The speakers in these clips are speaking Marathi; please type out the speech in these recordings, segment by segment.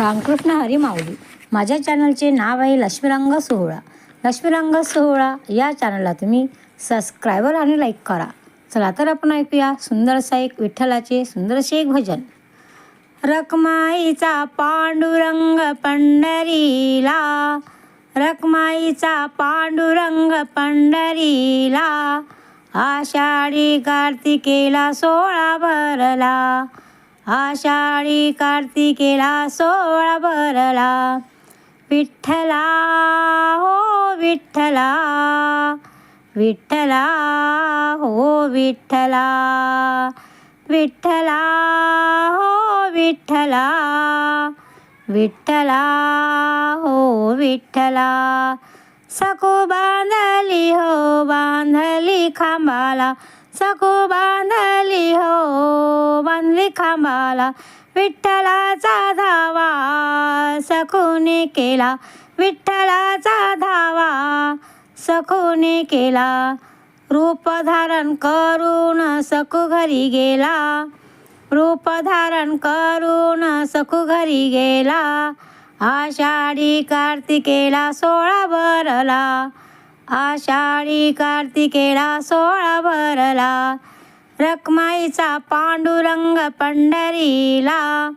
रामकृष्ण हरी माऊली माझ्या चॅनलचे नाव आहे लक्ष्मीरंग सोहळा. लक्ष्मीरंग सोहळा या चॅनलला तुम्ही सबस्क्रायबर आणि लाईक करा. चला तर आपण ऐकूया सुंदरसा एक विठ्ठलाचे सुंदरसे एक भजन. रखमाईचा पांडुरंग पंढरीला रखमाईचा पांडुरंग पंढरीला आषाढी कार्तिकेला सोळा भरला. आषाढी कार्तिकेला सोळा भरला. विठ्ठला हो विठ्ठला विठ्ठला हो विठ्ठला. विठ्ठला हो विठ्ठला विठ्ठला हो विठ्ठला. सकू बांधली हो बांधली खांबाला. सकू बांधली हो बांधली खांबाला विठ्ठलाचा धावा सखूने केला विठ्ठलाचा धावा सखूने केला. रूप धारण करून सकू घरी गेला रूप धारण करून सकू घरी गेला आषाढी कार्तिकेला सोळा भरला आषाढी कार्तिकेला सोळा भरला. रखमाईचा पांडुरंग पंढरीला.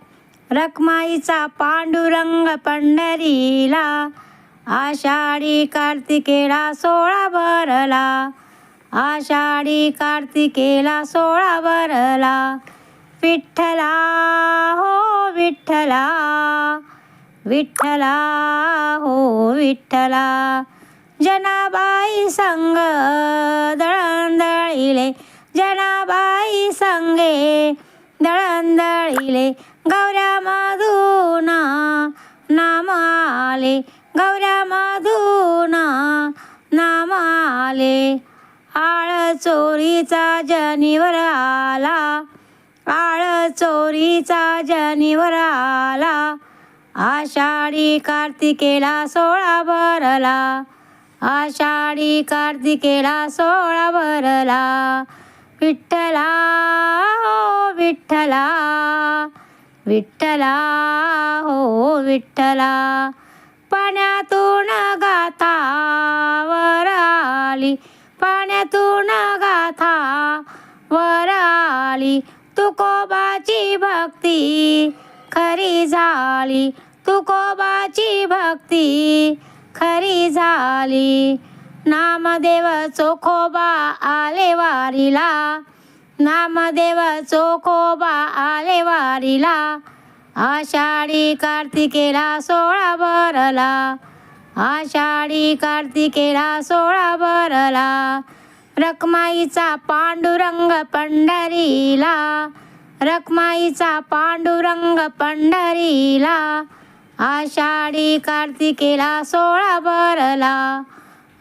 रखमाईचा पांडुरंग पंढरीला. आषाढी कार्तिकेला सोळा भरला. आषाढी कार्तिकेला सोळा भरला. विठ्ठला हो विठ्ठला. विठ्ठला हो विठ्ठला. जनाबाई संग दळंदळीले जनाबाई संगे दळंदळीले गौऱ्या मधुना नाम आले गौऱ्या मधुना नाम आले आळ चोरीचा जनीवर आला आळ चोरीचा जनीवर आला आषाढी कार्तिकेला सोळा भरला. आषाढी कार्तिकेला सोळा भरला विठ्ठला हो विठ्ठला विठ्ठला हो विठ्ठला. पाण्यातून गाथावर आली पाण्यातून गाथा वर आली. तुकोबाची भक्ती खरी झाली तुकोबाची भक्ती खरी झाली. नामदेव चोखोबा आले वारीला. नामदेव चोखोबा आले वारीला. आषाढी कार्तिकेला सोळा भरला. आषाढी कार्तिकेला सोळा भरला. रखमाईचा पांडुरंग पंढरीला. रखमाईचा पांडुरंग पंढरीला. आषाढी कार्तिकेला सोळा भरला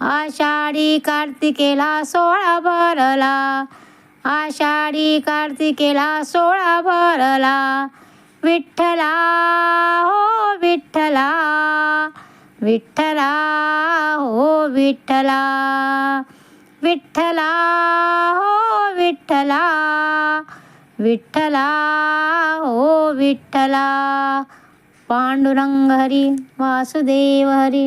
आषाढी कार्तिकेला सोळा भरला आषाढी कार्तिकेला सोळा भरला विठ्ठला हो विठ्ठला. विठ्ठला हो विठ्ठला. विठ्ठला हो विठ्ठला. विठ्ठला हो विठ्ठला. पांडुरंग हरी वासुदेव हरी।